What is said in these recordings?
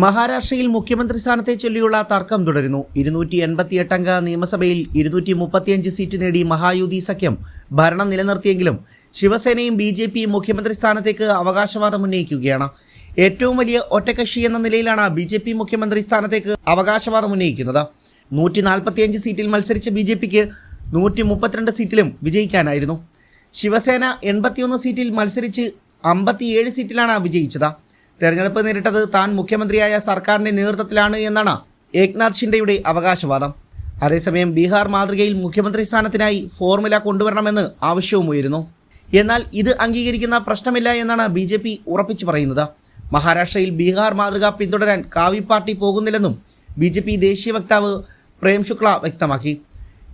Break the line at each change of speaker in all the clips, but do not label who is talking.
മഹാരാഷ്ട്രയിൽ മുഖ്യമന്ത്രി സ്ഥാനത്തെ ചൊല്ലിയുള്ള തർക്കം തുടരുന്നു. ഇരുന്നൂറ്റി എൺപത്തിയെട്ടംഗ നിയമസഭയിൽ ഇരുന്നൂറ്റി മുപ്പത്തിയഞ്ച് സീറ്റ് നേടി മഹായുതി സഖ്യം ഭരണം നിലനിർത്തിയെങ്കിലും ശിവസേനയും ബി ജെ പിയും മുഖ്യമന്ത്രി സ്ഥാനത്തേക്ക് അവകാശവാദം ഉന്നയിക്കുകയാണ്. ഏറ്റവും വലിയ ഒറ്റകക്ഷി എന്ന നിലയിലാണ് ബി ജെ പി മുഖ്യമന്ത്രി സ്ഥാനത്തേക്ക് അവകാശവാദം ഉന്നയിക്കുന്നത്. നൂറ്റി നാൽപ്പത്തിയഞ്ച് സീറ്റിൽ മത്സരിച്ച ബി ജെ പിക്ക് നൂറ്റി മുപ്പത്തിരണ്ട് സീറ്റിലും വിജയിക്കാനായിരുന്നു. ശിവസേന എൺപത്തിയൊന്ന് സീറ്റിൽ മത്സരിച്ച് അമ്പത്തിയേഴ് സീറ്റിലാണ് വിജയിച്ചത്. തെരഞ്ഞെടുപ്പ് നേരിട്ടത് താൻ മുഖ്യമന്ത്രിയായ സർക്കാരിന്റെ നേതൃത്വത്തിലാണ് എന്നാണ് ഏക്നാഥ് ഷിൻഡെയുടെ അവകാശവാദം. അതേസമയം ബീഹാർ മാതൃകയിൽ മുഖ്യമന്ത്രി സ്ഥാനത്തിനായി ഫോർമുല കൊണ്ടുവരണമെന്ന് ആവശ്യവും ഉയരുന്നു. എന്നാൽ ഇത് അംഗീകരിക്കുന്ന പ്രശ്നമില്ല എന്നാണ് ബി ജെ പി ഉറപ്പിച്ചു പറയുന്നത്. മഹാരാഷ്ട്രയിൽ ബീഹാർ മാതൃക പിന്തുടരാൻ കാവി പാർട്ടി പോകുന്നില്ലെന്നും ബി ജെ പി ദേശീയ വക്താവ് പ്രേം ശുക്ല വ്യക്തമാക്കി.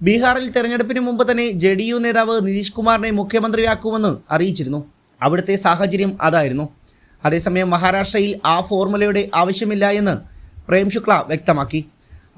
ബീഹാറിൽ തെരഞ്ഞെടുപ്പിന് മുമ്പ് തന്നെ ജെ ഡി യു നേതാവ് നിതീഷ് കുമാറിനെ മുഖ്യമന്ത്രിയാക്കുമെന്ന് അറിയിച്ചിരുന്നു. അവിടുത്തെ സാഹചര്യം അതായിരുന്നു. അതേസമയം മഹാരാഷ്ട്രയിൽ ആ ഫോർമുലയുടെ ആവശ്യമില്ല എന്ന് പ്രേം ശുക്ല വ്യക്തമാക്കി.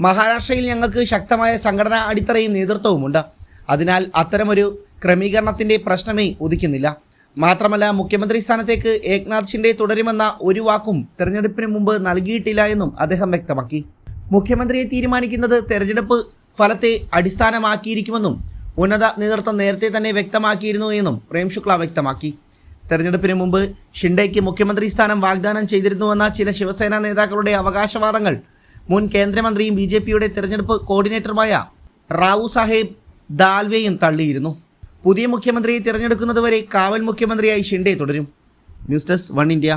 മഹാരാഷ്ട്രയിൽ ഞങ്ങൾക്ക് ശക്തമായ സംഘടനാ അടിത്തറയും നേതൃത്വവുമുണ്ട്. അതിനാൽ അത്തരമൊരു ക്രമീകരണത്തിന്റെ പ്രശ്നമേ ഉദിക്കുന്നില്ല. മാത്രമല്ല മുഖ്യമന്ത്രി സ്ഥാനത്തേക്ക് ഏക്നാഥ് ഷിൻഡെ തുടരുമെന്ന ഒരു വാക്കും തെരഞ്ഞെടുപ്പിന് മുമ്പ് നൽകിയിട്ടില്ല എന്നും അദ്ദേഹം വ്യക്തമാക്കി. മുഖ്യമന്ത്രിയെ തീരുമാനിക്കുന്നത് തെരഞ്ഞെടുപ്പ് ഫലത്തെ അടിസ്ഥാനമാക്കിയിരിക്കുമെന്നും ഉന്നത നേതൃത്വം നേരത്തെ തന്നെ വ്യക്തമാക്കിയിരുന്നു എന്നും പ്രേം ശുക്ല വ്യക്തമാക്കി. തെരഞ്ഞെടുപ്പിന് മുമ്പ് ഷിൻഡെയ്ക്ക് മുഖ്യമന്ത്രി സ്ഥാനം വാഗ്ദാനം ചെയ്തിരുന്നുവെന്ന ചില ശിവസേന നേതാക്കളുടെ അവകാശവാദങ്ങൾ. മുൻ കേന്ദ്രമന്ത്രിയും ബി ജെ പിയുടെ തെരഞ്ഞെടുപ്പ് കോർഡിനേറ്ററുമായ റാവു സാഹേബ് ദാൽവെയും തള്ളിയിരുന്നു. പുതിയ മുഖ്യമന്ത്രിയെ തിരഞ്ഞെടുക്കുന്നതുവരെ കാവൽ മുഖ്യമന്ത്രിയായി ഷിൻഡെ തുടരും. News desk One India.